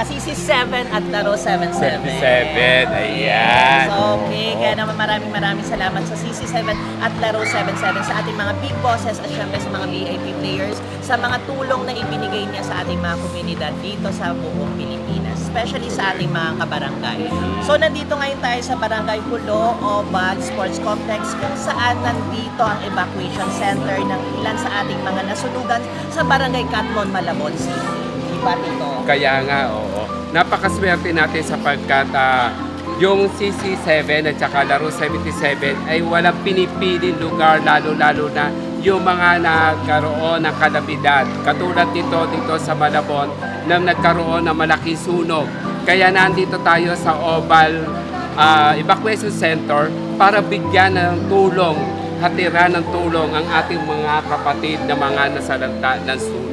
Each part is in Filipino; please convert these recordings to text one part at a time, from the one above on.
77. 77, ayan. So, okay. Kaya naman maraming maraming salamat sa CC7 at Laro 77 sa ating mga big bosses at syempre sa mga VIP players sa mga tulong na ibinigay niya sa ating mga komunidad dito sa buong Pilipinas, especially sa ating mga kabarangay. So, nandito ngayon tayo sa Barangay Hulo Oval Sports Complex kung saan nandito ang evacuation center ng ilan sa ating mga nasunugan sa Barangay Catmon, Malabon City. Diba, Tito? Kaya nga, oo. Napakaswerte natin sapagkat ah, yung CC7 at saka Laro 77 ay walang pinipiling lugar lalo-lalo na yung mga nagkaroon ng kalabidad. Katulad dito dito sa Malabon na nagkaroon ng malaking sunog. Kaya nandito tayo sa Oval ah, Evacuation Center para bigyan ng tulong, hatira ng tulong ang ating mga kapatid na mga nasalanta ng sunog.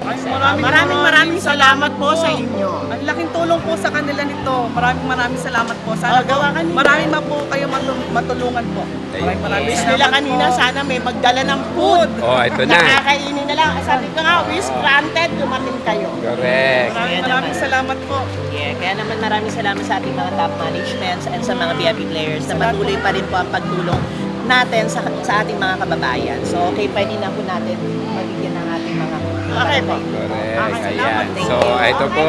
Maraming Maraming maraming salamat po sa inyo. Ang laking tulong po sa kanila nito. Maraming maraming salamat po. Oh, Sana po, gawa kanina. maraming ma po kayo matu- matulungan po. Maraming maraming Wish salamat nila kanina po. sana may magdala ng food. Oh, ito na. Nakakainin na lang. Sabi ko nga, wish granted, dumating kayo. Correct. Maraming maraming salamat po. Yeah, kaya naman maraming salamat sa ating mga top managements and sa mga VIP players na patuloy pa rin po ang pagtulong natin sa, sa ating mga kababayan. So, okay, pwede na po natin mabigyan ng ating mga Okay po. Correct. Okay, Ayan. So, ito po.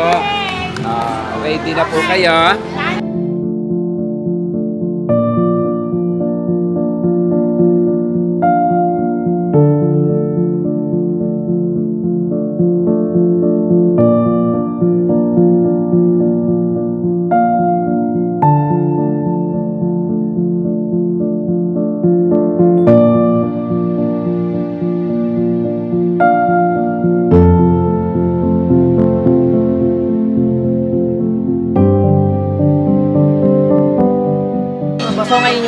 Ah, ready na po kayo.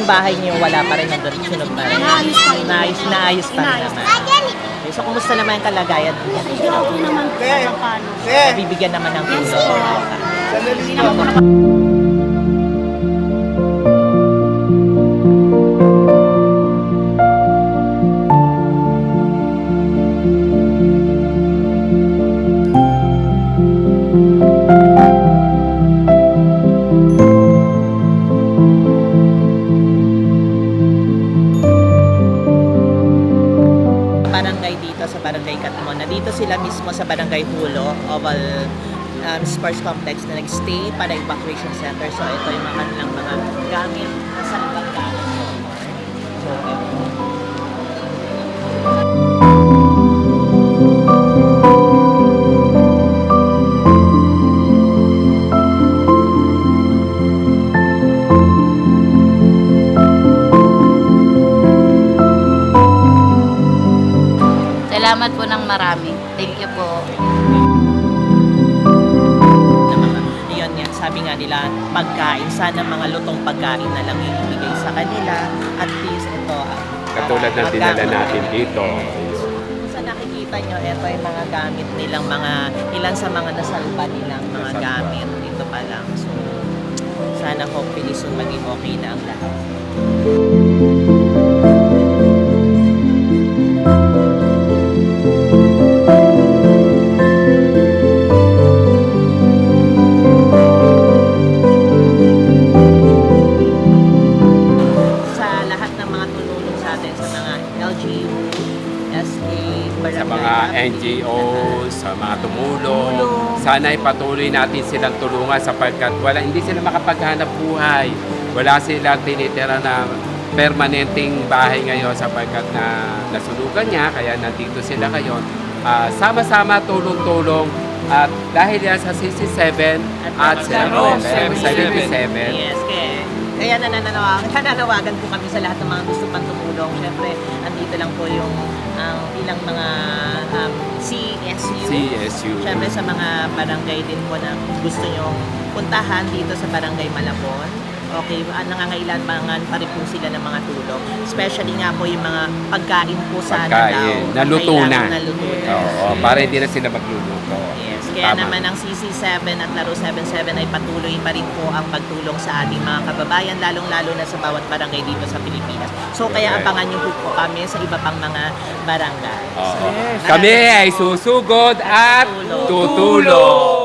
Yung bahay niyo, wala pa rin nandun, sunog pa rin. Naayos pa rin. Naayos, naayos pa rin naman. Okay, so, kumusta naman yung kalagayan niya? Okay naman po sa paano. Bibigyan naman ng tulong. Hindi naman po barangay sa Barangay Catmon. Na dito sila mismo sa Barangay Hulo, Oval um, Sports Complex na nag-stay para evacuation center. So ito yung mga kanilang mga gamit na sa Salamat po ng marami. Thank you po. na mga, yun yan, sabi nga nila, pagkain, sana mga lutong pagkain na lang yung ibigay sa kanila. At least ito, ah, Katulad ng dinala natin dito. Kung sa nakikita nyo, ito yung mga gamit nilang mga, ilan sa mga nasalba nilang mga Nasalba. gamit dito pa lang. So, sana hopefully soon maging okay na ang lahat. NGOs, sa mga tumulong. Sana ay patuloy natin silang tulungan sapagkat wala, hindi sila makapaghanap buhay. Wala silang tinitira na permanenteng bahay ngayon sapagkat na nasunugan niya, kaya nandito sila ngayon. Ah, sama-sama tulong-tulong at dahil yan sa CC7 at sa Laro 77, Yes, kaya, kaya nananawagan, nananawagan po kami sa lahat ng mga gusto pang tumulong. Siyempre, andito lang po yung ang ilang mga CSU. Siyempre sa mga barangay din po na gusto nyong puntahan dito sa Barangay Malabon. Okay, uh, nangangailangan pa rin po sila ng mga tulong. Especially nga po yung mga pagkain po sana Pagkain, daw. naluto na. Naluto na. Oo, para hindi na sila magluluto. Yes, kaya Tama. naman ang CC7 at Laro 77 ay patuloy pa rin po ang pagtulong sa ating mga kababayan, lalong-lalo na sa bawat barangay dito sa Pilipinas. So kaya Correct. abangan niyo po, po kami sa iba pang mga barangay. Oo. Kami ay susugod at Tutulong. tutulong.